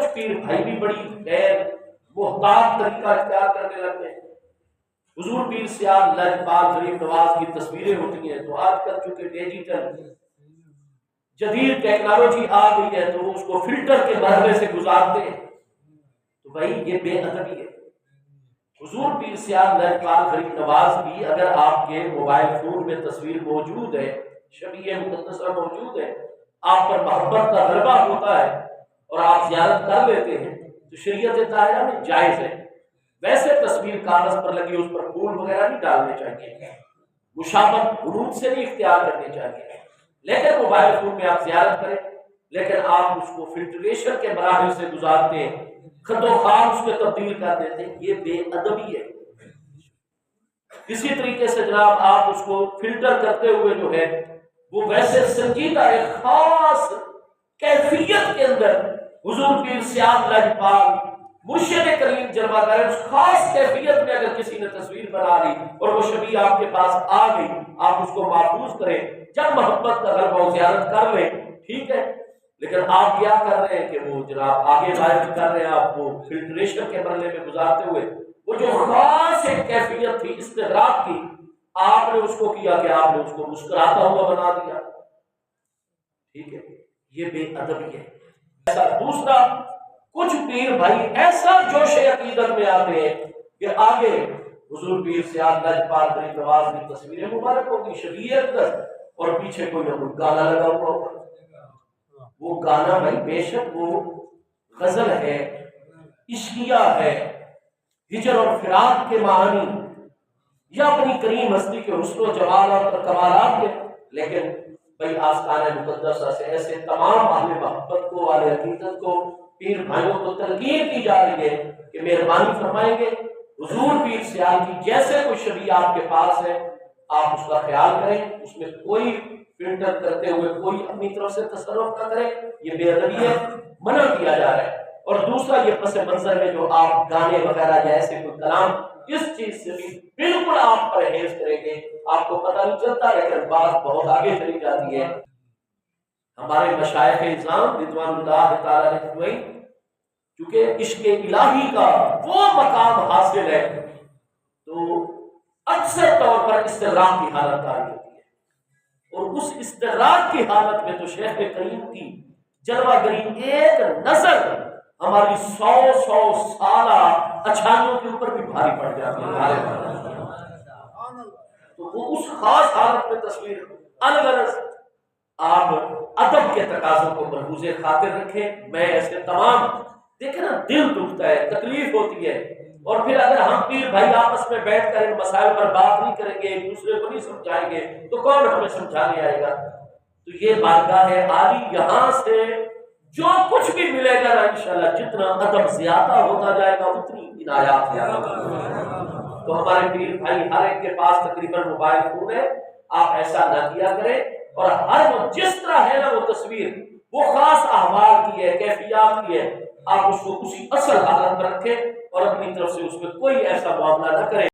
کچھ پیر بھائی بھی بڑی غیر محتاط طریقہ اختیار کرنے لگتے ہیں۔ حضور پیر سیاد لجپال غریب نواز کی تصویریں ہوتی ہیں، تو آج کل چونکہ ڈیجیٹل جدید ٹیکنالوجی آ گئی ہے، تو اس کو فلٹر کے مرحلے سے گزارتے ہیں۔ تو بھائی یہ بے ادبی ہے۔ حضور پیر سیاد لجپال غریب نواز کی اگر آپ کے موبائل فون میں تصویر موجود ہے، شبیہ مقدسہ موجود ہے، آپ پر محبت کا غلبہ ہوتا ہے اور آپ زیارت کر لیتے ہیں تو شریعت طاہرہ میں جائز ہے۔ ویسے تصویر کاغذ پر لگی اس پر پھول وغیرہ نہیں ڈالنے چاہیے۔ مشابت حروف سے نہیں اختیار کرنے چاہیے۔ لیکن موبائل فون میں آپ زیارت کریں، لیکن آپ اس کو فلٹریشن کے مراحل سے گزارتے ہیں۔ خط و خان اس میں تبدیل کر دیتے ہیں۔ یہ بے ادبی ہے۔ اسی طریقے سے جناب آپ اس کو فلٹر کرتے ہوئے جو ہے، وہ ویسے سنجیدہ ایک خاص کیفیت کے اندر حضور کی سیاد لجپال مرشد کریم جلوہ کرے اس خاص کیفیت میں اگر کسی نے تصویر بنا لی اور وہ شبیہ آپ کے پاس آ گئی، آپ اس کو محفوظ کریں، جب محبت کا غلبہ و زیارت کر لیں، ٹھیک ہے؟ لیکن آپ کیا کر رہے ہیں کہ وہ جناب آگے ظاہر کر رہے ہیں، آپ کو فلٹریشن کے مرحلے میں گزارتے ہوئے؟ وہ جو خاص ایک کیفیت تھی استغراق کی، آپ نے اس کو کیا کہ آپ نے اس کو مسکراتا ہوا بنا دیا؟ ٹھیک ہے، یہ بے ادبی ہے۔ ایسا دوسرا، کچھ پیر بھائی ایسا جوش عقیدت میں آتے ہیں کہ آگے حضور پیر سے آج لجپال غریب نواز کی تصویریں مبارک ہوگی شریعت اور پیچھے کوئی نہ کوئی گانا لگا ہوا ہوگا۔ وہ گانا بھائی بے شک وہ غزل ہے، عشقیہ ہے، ہجر اور فراق کے معنی یا اپنی کریم ہستی کے حسن و جمال اور کمالات کے، لیکن بھائی آستان مقدسہ سے ایسے تمام اہل محبت کو والے حقیقت کو، پیر بھائیوں کو تلقین کی جا رہی ہے کہ مہربانی فرمائیں گے۔ حضور پیر سیال کی جیسے کوئی شبیہ آپ کے پاس ہے، آپ اس کا خیال کریں، اس میں کوئی فلٹر کرتے ہوئے کوئی اپنی طرف سے تصرف نہ کرے یہ بے ادبی ہے، منع کیا جا رہا ہے۔ اور دوسرا، یہ پس منظر میں جو آپ گانے وغیرہ جیسے کوئی کلام اس چیز سے بھی بالکل آپ پرہیز کریں گے، آپ کو پتہ نہیں چلتا لیکن بات بہت آگے چلی جاتی ہے۔ ہمارے مشائق نظام رضوان اللہ تعالیٰ نے ہوئی عشق الہی کا وہ مقام حاصل ہے، تو اکثر طور پر استغراق کی حالت آئی ہوتی ہے۔ اور اس استغراق کی حالت میں تو شیخ کریم کی جلوہ گری ایک نظر ہماری سو سو سالہ اچھائیوں کے اوپر بھی بھاری پڑ جاتی ہے تو وہ اس خاص حالت میں تصویر الغرض آپ ادب کے تقاضوں کو مرحوز خاطر رکھیں۔ میں ایسے تمام، دیکھیں نا، دل دکھتا ہے، تکلیف ہوتی ہے۔ اور پھر اگر ہم پیر بھائی آپس میں بیٹھ کر ان مسائل پر بات نہیں کریں گے، ایک دوسرے کو نہیں سمجھائیں گے، تو کون ہمیں سمجھانے آئے گا؟ تو یہ بارگاہ ہے عالی یہاں سے جو کچھ بھی ملے گا نا انشاءاللہ جتنا ادب زیادہ ہوتا جائے گا اتنی عنایات تو ہمارے پیر بھائی ہر ایک کے پاس تقریباً موبائل فون ہے۔ آپ ایسا نہ کیا کریں۔ اور ہر وہ جس طرح ہے نا وہ تصویر، وہ خاص احوال کی ہے، کیفیات کی ہے۔ آپ اس کو اسی اصل حالت میں رکھیں اور اپنی طرف سے اس میں کوئی ایسا معاملہ نہ کریں۔